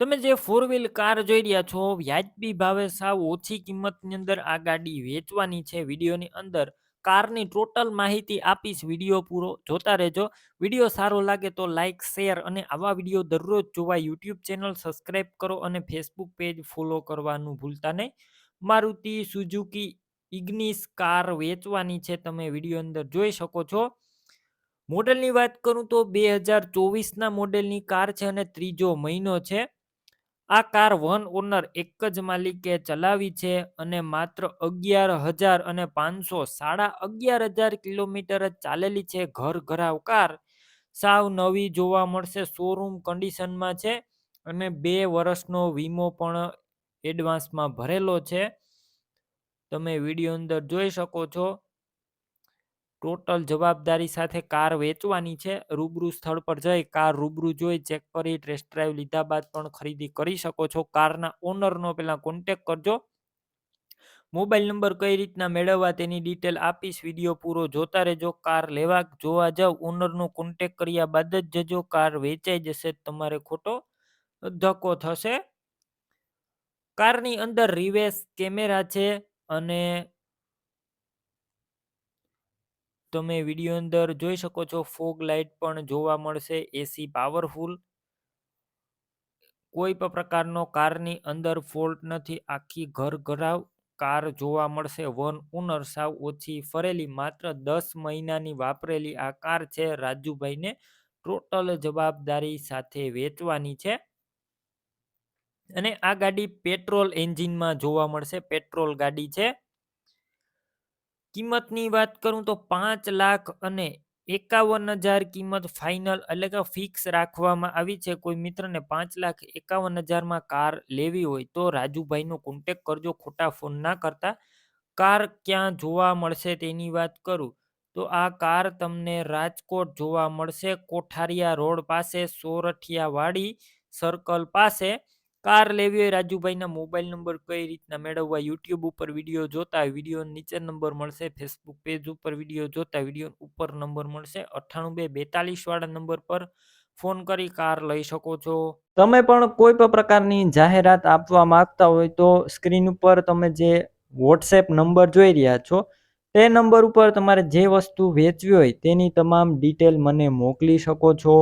તમે જે four wheel car જોઈ રહ્યા છો, વ્યાજબી ભાવે સાવ ઓછી કિંમતની અંદર આ ગાડી વેચવાની છે. વિડીયોની અંદર કારની ટોટલ માહિતી આપીશ. વીડિયો પૂરો જોતા રહેજો. વીડિયો સારો લાગે તો લાઇક શેર અને આવા વીડિયો દરરોજ જોવા યુટ્યુબ ચેનલ સબસ્ક્રાઈબ કરો અને ફેસબુક પેજ ફોલો કરવાનું ભૂલતા નહીં. મારુતિ સુઝુકી ઇગ્નિસ કાર વેચવાની છે. તમે વીડિયો અંદર જોઈ શકો છો. મોડેલની વાત કરું તો બે હજાર ચોવીસના મોડેલની કાર છે અને ત્રીજો મહિનો છે. આ કાર વન ઓનર એક જ માલિકે ચલાવી છે અને માત્ર અગિયાર હજાર અને પાંચસો સાડા અગિયાર હજાર કિલોમીટર જ ચાલેલી છે ઘર ઘરાવ કાર. સાવ નવી જોવા મળશે શોરૂમ કન્ડિશનમાં છે અને બે વર્ષનો વીમો પણ એડવાન્સમાં ભરેલો છે. તમે વીડિયો અંદર જોઈ શકો છો. ટોટલ જવાબદારી સાથે કાર વેચવાની છે. રૂબરૂ સ્થળ પર જઈ કાર રૂબરૂ જોઈ, ચેક કરી, ટેસ્ટ ડ્રાઈવ લીધા બાદ પણ ખરીદી કરી શકો છો. કારના ઓનરનો પહેલાં કોન્ટેક કરજો. મોબાઈલ નંબર કઈ રીતના મેળવવા તેની ડિટેલ આપીશ. વીડિયો પૂરો જોતા રહેજો. કાર લેવા જોવા જાવ, ઓનરનો કોન્ટેક કર્યા બાદ જ જજો. કાર વેચાઈ જશે, તમારે ખોટો ધક્કો થશે. કારની અંદર રિવેસ કેમેરા છે અને તમે વીડિયો અંદર જોઈ શકો છો, ફોગ લાઇટ પણ જોવા મળશે એસી પાવરફુલ કોઈ પણ પ્રકારનો કારની અંદર ફોલ્ટ નથી, આખી ઘર ઘરાવ કાર જોવા મળશે, વન ઓનર સાવ ઓછી ફરેલી, માત્ર દસ મહિનાની વાપરેલી આ કાર છે, રાજુભાઈને ટોટલ જવાબદારી સાથે વેચવાની છે. અને આ ગાડી પેટ્રોલ એન્જિનમાં જોવા મળશે પેટ્રોલ ગાડી છે. કિંમતની વાત કરું તો પાંચ લાખ અને એકાવન હજાર કિંમત ફાઇનલ એટલે કે ફિક્સ રાખવામાં આવી છે. કોઈ મિત્રને પાંચ લાખ એકાવન હજારમાં કાર લેવી હોય તો રાજુભાઈનો કોન્ટેક કરજો. ખોટા ફોન ના કરતા. કાર ક્યાં જોવા મળશે તેની વાત કરું. તો આ કાર તમને રાજકોટ જોવા મળશે. કોઠારિયા રોડ પાસે, સોરઠિયાવાડી સર્કલ પાસે કાર લેવી હોય, રાજુભાઈના મોબાઈલ નંબર કઈ રીતના મેળવવા, યુટ્યુબ ઉપર વીડિયો જોતા વીડિયો નીચે નંબર મળશે, ફેસબુક પેજ ઉપર વીડિયો જોતા વીડિયો ઉપર નંબર મળશે, અઠ્ઠાણું બે બેતાલીસ વાળા નંબર પર ફોન કરી કાર લઈ શકો છો. તમે પણ કોઈ પણ પ્રકારની જાહેરાત આપવા માંગતા હોય તો સ્ક્રીન ઉપર તમે જે વોટ્સએપ નંબર જોઈ રહ્યા છો, તે નંબર ઉપર તમારે જે વસ્તુ વેચવી હોય તેની તમામ ડિટેલ મને મોકલી શકો છો.